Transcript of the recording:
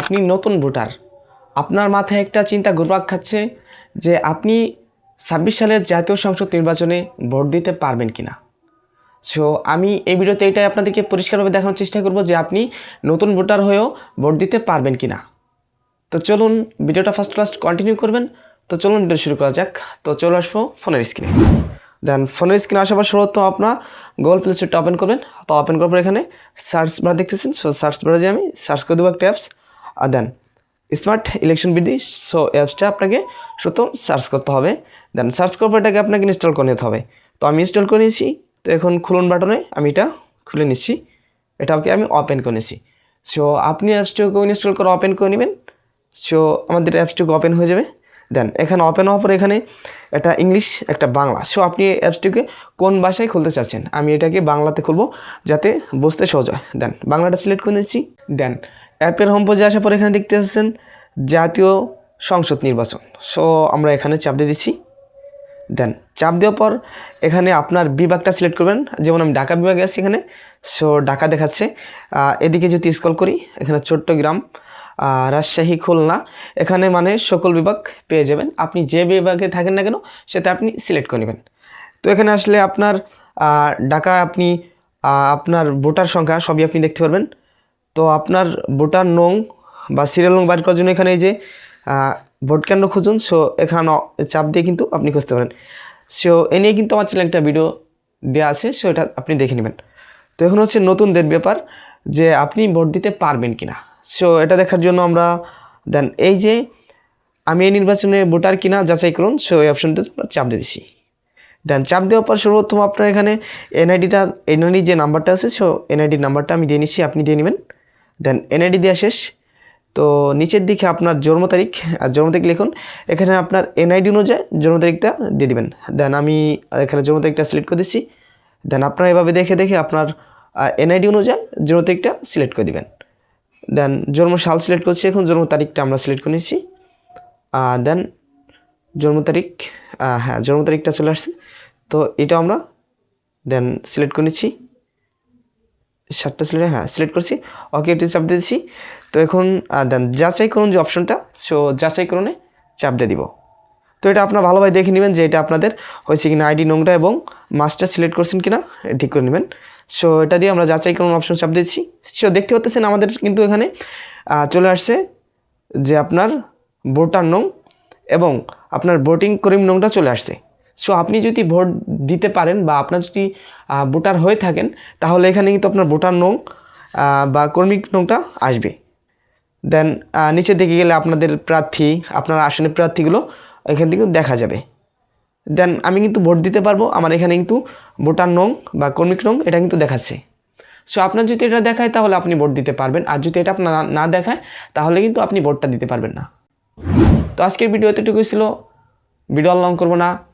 আপনি নতুন ভোটার। আপনার মাথায় একটা চিন্তা ঘুরপাক খাচ্ছে যে আপনি ছাব্বিশ সালের জাতীয় সংসদ নির্বাচনে ভোট দিতে পারবেন কি না সো আমি এই ভিডিওতে এটাই আপনাদেরকে পরিষ্কারভাবে দেখানোর চেষ্টা করব যে আপনি নতুন ভোটার হয়েও ভোট দিতে পারবেন কি না তো চলুন ভিডিওটা ফার্স্ট ক্লাস কন্টিনিউ করবেন। তো চলুন ভিডিও শুরু করা যাক। তো চলে আসব ফোনের স্ক্রিনে দেন ফোনের স্ক্রিনে আসার পর সর্বপ্রথম আপনার গুগল প্লে স্টোরটা ওপেন করবেন। তো ওপেন করার পর এখানে সার্চ বার দেখতেছেন। সো সার্চ বারে যে আমি। সার্চ করে দেবো একটা অ্যাপস দেন স্মার্ট ইলেকশন বিধি সো অ্যাপসটা আপনাকে শুধু সার্চ করতে হবে। দেন সার্চ করার পর এটাকে আপনাকে ইনস্টল করে নিতে হবে। তো আমি ইনস্টল করে নিয়েছি, তো এখন খুলুন বাটনে আমি এটা খুলে নিচ্ছি। এটাকে আমি ওপেন করে নিয়েছি। সো আপনি অ্যাপসটাকে ইনস্টল করে ওপেন করে নেবেন। সো আমাদের অ্যাপসটুকু ওপেন হয়ে যাবে। দেন এখানে ওপেন হওয়ার পর এখানে একটা ইংলিশ একটা বাংলা। সো আপনি অ্যাপসটিকে কোন ভাষায় খুলতে চাচ্ছেন? আমি এটাকে বাংলাতে খুলবো যাতে বুঝতে সহজ হয়। দেন বাংলাটা সিলেক্ট করে নিচ্ছি। দেন অ্যাপের হোম পেজে আসার পর এখানে দেখতে পাচ্ছেন জাতীয় সংসদ নির্বাচন। সো আমরা এখানে চাপ দিয়ে দিচ্ছি। দেন চাপ দেওয়ার পর এখানে আপনার বিভাগটা সিলেক্ট করবেন। যেমন আমি ঢাকা বিভাগে আছি এখানে। সো ঢাকা দেখাচ্ছে। এদিকে যদি স্কল করি, এখানে চট্টগ্রাম রাজশাহী, খুলনা, এখানে মানে সকল বিভাগ পেয়ে যাবেন। আপনি যে বিভাগে থাকেন না কেন, সেটা আপনি সিলেক্ট করে নেবেন। তো এখানে আসলে আপনার ঢাকা আপনি আপনার ভোটার সংখ্যা সবই আপনি দেখতে পারবেন। তো আপনার ভোটার নং বা সিরিয়াল নং বার করার জন্য এখানে এই যে ভোট কেন্দ্র খুঁজুন। সো এখানে চাপ দিয়ে কিন্তু আপনি খুঁজতে পারেন। সো এ নিয়ে কিন্তু আমার চ্যানেলে একটা ভিডিও দেওয়া আছে। সো এটা আপনি দেখে নেবেন। তো এখন হচ্ছে নতুনদের ব্যাপার যে আপনি ভোট দিতে পারবেন কি না সো এটা দেখার জন্য আমরা দেন এই যে আমি এই নির্বাচনে ভোটার কিনা যাচাই করুন। সো এই অপশনটা চাপ দিয়ে দিছি। দেন চাপ দেওয়ার পর সর্বপ্রথম আপনার এখানে এনআইডিটা এনআইডি যে নাম্বারটা আছে সো এনআইডি নাম্বারটা আমি দিয়ে নিচ্ছি আপনি দিয়ে নেবেন। দেন এনআইডি দেওয়া শেষ। তো নিচের দিকে আপনার জন্ম তারিখ, আর জন্ম তারিখ লিখুন। এখানে আপনার এনআইডি অনুযায়ী জন্ম তারিখটা দিয়ে দিবেন। দেন আমি এখানে জন্ম তারিখটা সিলেক্ট করে দিচ্ছি। দেন আপনারা এভাবে দেখে দেখে আপনার এনআইডি অনুযায়ী জন্ম তারিখটা সিলেক্ট করে দেবেন। দেন জন্ম সাল সিলেক্ট করছি এখন, জন্ম তারিখটা আমরা সিলেক্ট করে নিচ্ছি। দেন জন্ম তারিখ হ্যাঁ জন্ম তারিখটা চলে আসছে। তো এটা আমরা দেন সিলেক্ট করে নিচ্ছি। সাতটা সিলেক্ট হ্যাঁ সিলেক্ট করছি। ওকে এটি চাপ দিয়ে দিচ্ছি। তো এখন দেন, যাচাই করুন যে অপশনটা সো যাচাই করুনে, চাপ দিয়ে দিব। তো এটা আপনার ভালোভাবে দেখে নেবেন যে এটা আপনাদের হয়েছে কিনা আইডি নোংটা এবং মাসটা সিলেক্ট করছেন কিনা ঠিক করে নেবেন। সো এটা দিয়ে আমরা যাচাই করুন অপশন চাপ দিচ্ছি। সো দেখতে পাচ্ছেন আমাদের কিন্তু এখানে চলে আসছে যে আপনার ভোটার নং এবং আপনার ভোটিং করিম নংটা চলে আসছে। সো আপনি যদি ভোট দিতে পারেন বা আপনার যদি ভোটার হয়ে থাকেন, তাহলে এখানে কিন্তু আপনার ভোটার নং বা কর্মী নংটা আসবে। দেন নিচের দিকে গেলে আপনাদের প্রার্থী, আপনার আসনের প্রার্থীগুলো এখান থেকে দেখা যাবে। দেন আমি কিন্তু ভোট দিতে পারব, আমার এখানে কিন্তু ভোটার নং বা কর্মিক নং এটা কিন্তু দেখাচ্ছে। সো আপনার যদি এটা দেখায়, তাহলে আপনি ভোট দিতে পারবেন। আর যদি এটা আপনার না- দেখায়, তাহলে কিন্তু আপনি ভোটটা দিতে পারবেন না। তো আজকের ভিডিও এতটুকুই ছিল। ভিডিও লং করব না।